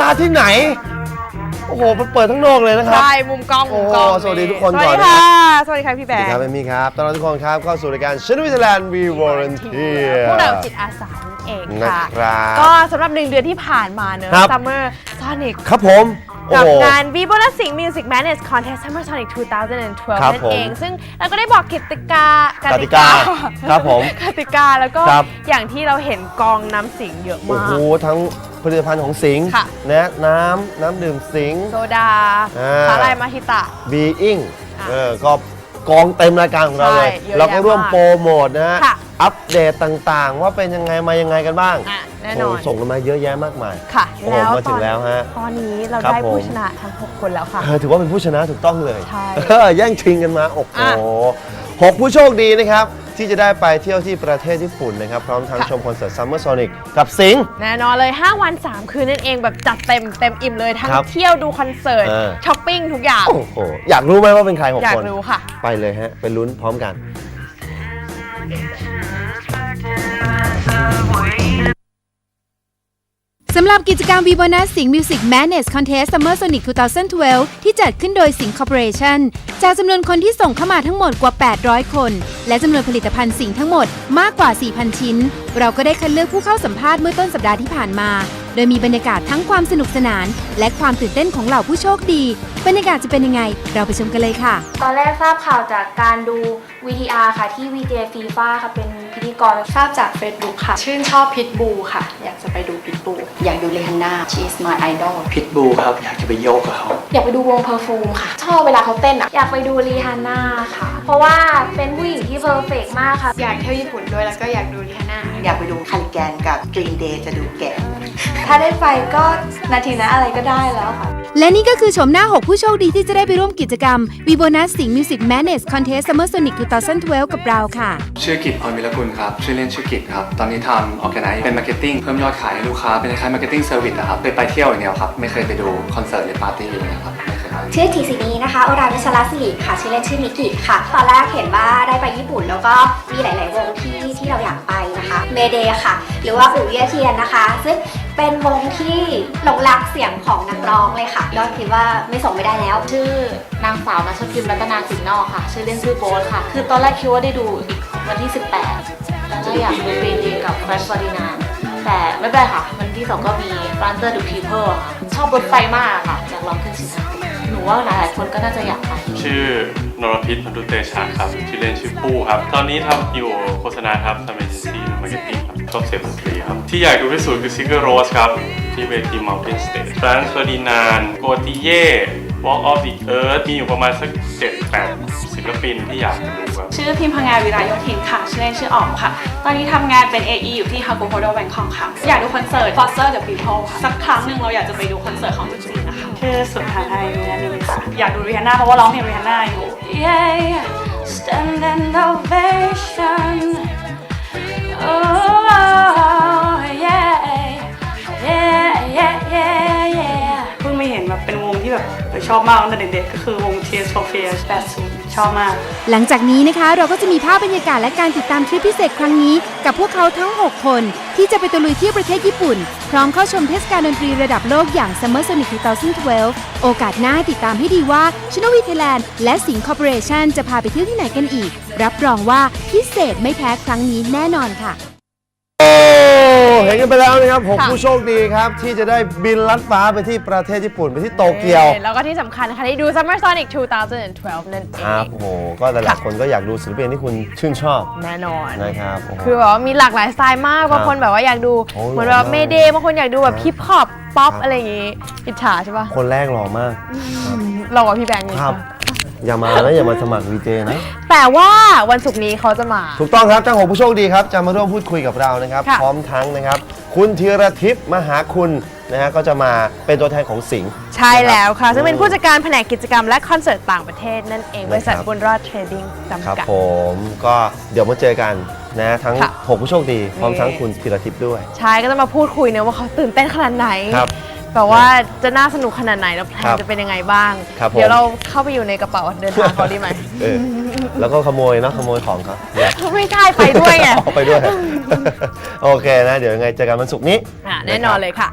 ตาที่ไหน โอ้โหมันเปิดทั้งโลกเลยนะครับใช่มุมกล้องมุมกล้องโอ้สวัสดีทุกคนสวัสก่อนดีนะค่ะสวัสดีค่ะพี่แบสวัสงดีครับค์เอมมี่ครับต้อนรับทุกคนครับเข้าสู่รายการชนวิทยาลันวีวอร์เนทีพวกเราจิตอาสานั่นเองนะค่ะครับก็สำหรับหนึ่งเดือนที่ผ่านมาเนอะครับ Summer Sonic ครับผม โอ้กับโห งาน Vivo และสิง Music Madness Contest Summer Sonic 2012 ครับนั่นผมเองซึ่งเราก็ได้บอกกติกากติกาครับผมกติกาแล้วก็ครับ อย่างที่เราเห็นกองน้ำสิงเยอะโอ้มาโหก ทั้ง ผลิตภัณฑ์ของสิงห์ค่ะ นะน้ำน้ำดื่มสิงห์ โซดาอ่า สาลายมาฮิตะ บีอิงค่ะเออก็กองเต็มรายการของเราเลย ใช่เยอะเราก็ร่วมแยะมากโปรโมทนะฮะ ค่ะ อัปเดตต่างๆ ว่าเป็นยังไงมายังไงกันบ้างอะแน่นอนโส่งกันมาเยอะแยะมากมาย ค่ะโอ้โหมาถึงแล้วฮะตอนนี้เราครับได้ผู้ผมชนะทั้ง 6 คนแล้วค่ะ เออถือว่าเป็นผู้ชนะถูกต้องเลยใช่เออแย่งชิงกันมา โอ้โหอะ หกผู้โชคดีนะครับ ที่จะได้ไปเที่ยวที่ประเทศญี่ปุ่นนะครับ พร้อมทั้งค่ะชมคอนเสิร์ต Summer Sonic กับสิงห์ แน่นอนเลย 5 วัน 3 คืนนั่นเองแบบจัดเต็มเต็มอิ่มเลย ทั้งครับเที่ยวดูคอนเสิร์ตเออ ช้อปปิ้งทุกอย่าง โอ้โห อยากรู้ไหมว่าเป็นใครหกอยากคนรู้ค่ะ ไปเลยฮะ ไปลุ้นพร้อมกันสำหรับกิจกรรม v i v o n a s Sing Music Madness Contest Summer Sonic 2012 ที่จัดขึ้นโดย Sing Corporation จากจำนวนคนที่ส่งเข้ามาทั้งหมดกว่า 800 คน และจำนวนผลิตภัณฑ์สิ่งทั้งหมดมากกว่า 4,000 ชิ้น เราก็ได้คัดเลือกผู้เข้าสัมภาษณ์เมื่อต้นสัปดาห์ที่ผ่านมา โดยมีบรรยากาศทั้งความสนุกสนาน และความตื่นเต้นของเหล่าผู้โชคดี บรรยากาศจะเป็นยังไง เราไปชมกันเลยค่ะ ตอนแรกทราบข่าวจากการดู VTR ค่ะที่ VJ FIFA ค่ะเป็นพิธีกรทราบจาก Facebook ค่ะ ชื่นชอบพิทบูค่ะ อยากจะไปดูพิทบูอยากดูเรฮันน่า she is my idol พิทบูครับ อยากจะไปโยกกับเขา อยากไปดูวงเพอร์ฟูมค่ะ ชอบเวลาเขาเต้นอะ อยากไปดูรีฮาน่าค่ะ เพราะว่าเป็นผู้หญิงที่เพอร์เฟกมากค่ะ อยากเที่ยวญี่ปุ่นด้วยแล้วก็อยากดูริฮันน่าอยากไปดูคาริแกนกับ Green Day จะดูแก่ถ้าได้ไปก็นาทีนั้นอะไรก็ได้แล้วค่ะและนี่ก็คือชมหน้า 6 ผู้โชคดีที่จะได้ไปร่วมกิจกรรม v i v o n a s Sing Music Madness Contest Summer Sonic 2012กัต่อเซนทเวลกับเราค่ะ ชื่อกิจพรวิรกุลครับ ชื่อเล่นชื่อกิจครับ ตอนนี้ทำออแกไนซ์เป็นมาร์เก็ตติ้งเพิ่มยอดขายให้ลูกค้า เป็นคล้ายมาร์เก็ตติ้งเซอร์วิสนะครับ ไปไปเที่ยวอย่างเดียวครับ ไม่เคยไปดูคอนเสิร์ตหรือปาร์ตี้เลยนะครับไม่เคยไป ชื่อ TCD นะคะโอราวิชลสิริค่ะ ชื่อเล่นชื่อมิกิค่ะ ตอนแรกเห็นว่าได้ไปญี่ปุ่น แล้วก็มีหลาย ๆ วงที่ที่เราอยากไปนะคะ เมเดค่ะ หรือว่าปู่เยี่ยเทียนนะคะ ซึ่งเป็นวงที่หลงรักเสียงของนักร้องเลยค่ะก็คิดว่าไม่ส่งไม่ได้แล้ว ชื่อนางสาวนัชพิมรัตนาสินนอกค่ะ ชื่อเล่นชื่อโบ๊ทค่ะ คือตอนแรกคิดว่าได้ดูอีกวันที่ 18 แล้วก็อยากดูเปนดีกับ Crash f o r d i n a n แต่ไม่เป็นไรค่ะ วันที่สองก็มี f r o n t e r the People อะค่ะ ชอบรถไฟมากค่ะ อยากลองขึ้นชินคันเซ็ นูว่าหลาย ๆ คนก็น่าจะอยากไป ชื่อนรพิษพันธุเตชะครับ ชื่อเล่นชื่อปู้ครับ ตอนนี้ทำอยู่โฆษณาครับทำเอเจนซี่มาร์เก็ตติ้งครับชอบเสพดนตรีครับ ที่อยากดูที่สุดคือซิกเกอร์โรสครับ ที่เวที Mountain Stage ฟรานซ์เฟอร์ดินานโกติเย่ Walk of the Earth มีอยู่ประมาณสัก7-8ศิลปินที่อยากดู ชื่อพิมพงาวิราโยธินค่ะ ชื่อเล่นชื่ออ๋อมค่ะ ตอนนี้ทำงานเป็น AE อยู่ที่ฮากุโฮโดแบงคอกค่ะ อยากดูคอนเสิร์ต Foster the People ค่ะ สักครั้งหนึ่งเราอยากจะไปดูคอนเสิร์ตของจริงๆนะคะ ชื่อสุดท้ายวินานีค่ะอยากดูริฮันน่าเพราะว่าร้องเพลงริฮันน่าอยู่ Yeah standing ovation Oh yeah yeah yeah yeah yeah เพิ่งไม่เห็นแบบเป็นวงที่แบบชอบมากตั้งแต่เด็กๆก็คือวง Tears for Fears 80 ชอบมาก หลังจากนี้นะคะเราก็จะมีภาพบรรยากาศและการติดตามทริปพิเศษครั้งนี้ กับพวกเขาทั้ง 6 คน ที่จะไปตะลุยเที่ยวประเทศญี่ปุ่น พร้อมเข้าชมเทศกาลดนตรีระดับโลกอย่าง Summer Sonic 2012 โอกาสหน้าติดตามให้ดีว่าชนวีไทยแลนด์และสิงคอร์ปอเรชั่นจะพาไปเที่ยวที่ไหนกันอีก รับรองว่าพิเศษไม่แพ้ครั้งนี้แน่นอนค่ะ เห็นกันไปแล้วนะครับหกค่ะ ผู้โชคดีครับ ที่จะได้บินลัดฟ้าไปที่ประเทศญี่ปุ่นไปที่โตเกียวแล้วก็ที่สำคัญนะคะได้ดู Summer Sonic 2012 นั่นเอครับง โอ้โหก็หลายๆคนก็อยากดูศิลปินที่คุณชื่นชอบแน่นอน นะครับโโห คือแบบว่ามีหลากหลายสไตล์มากบางคนแบบว่าอยากดู โอ้เหมือนแบบหล่อมากเมเดย์บางคนอยากดูแบบครับฮิปฮอปป๊อปครับ อะไรอย่างงี้อิจฉาใช่ปะคนแรกหล่อมากหล่อกว่าพี่แบงค์นี่ครับ ใช่ปะ อย่ามานะอย่ามาสมัครวีเจนะ แต่ว่าวันศุกร์นี้เขาจะมา ถูกต้องครับเจ้าของผู้โชคดีครับ จะมาร่วมพูดคุยกับเรานะครับ ค่ะ พร้อมทั้งนะครับ คุณธีรทิพย์มหาคุณนะฮะก็จะมาเป็นตัวแทนของสิงห์ ใช่แล้วค่ะ ซึ่งเป็นผู้อืมจัดการแผนกกิจกรรมและคอนเสิร์ตต่างประเทศนั่นเองนะครับบริษัทบุญรอดเทรดดิ้งครัจำบกัด ผมก็เดี๋ยวมาเจอกันนะทั้งค่ะหกผู้โชคดี พร้อมนี่ทั้งคุณธีรทิพย์ด้วย ใช่ก็จะมาพูดคุยนะว่าเขาตื่นเต้นขนาดไหน ครับ แบบว่าจะน่าสนุกขนาดไหนแล้วแพลครันบจะเป็นยังไงบ้าง ครับผม เดี๋ยวเราเข้าไปอยู่ในกระเป๋าเดินทางเขาดีไหมเออแล้วก็ขโมยเนอะขโมยของเขาเนี่ย ไม่ใช่ไปด้วยไง เอาไปด้วย โอเคนะ เดี๋ยวยังไงเจอกันวันศุกร์นี้อะแน่นอนเลยค่ะ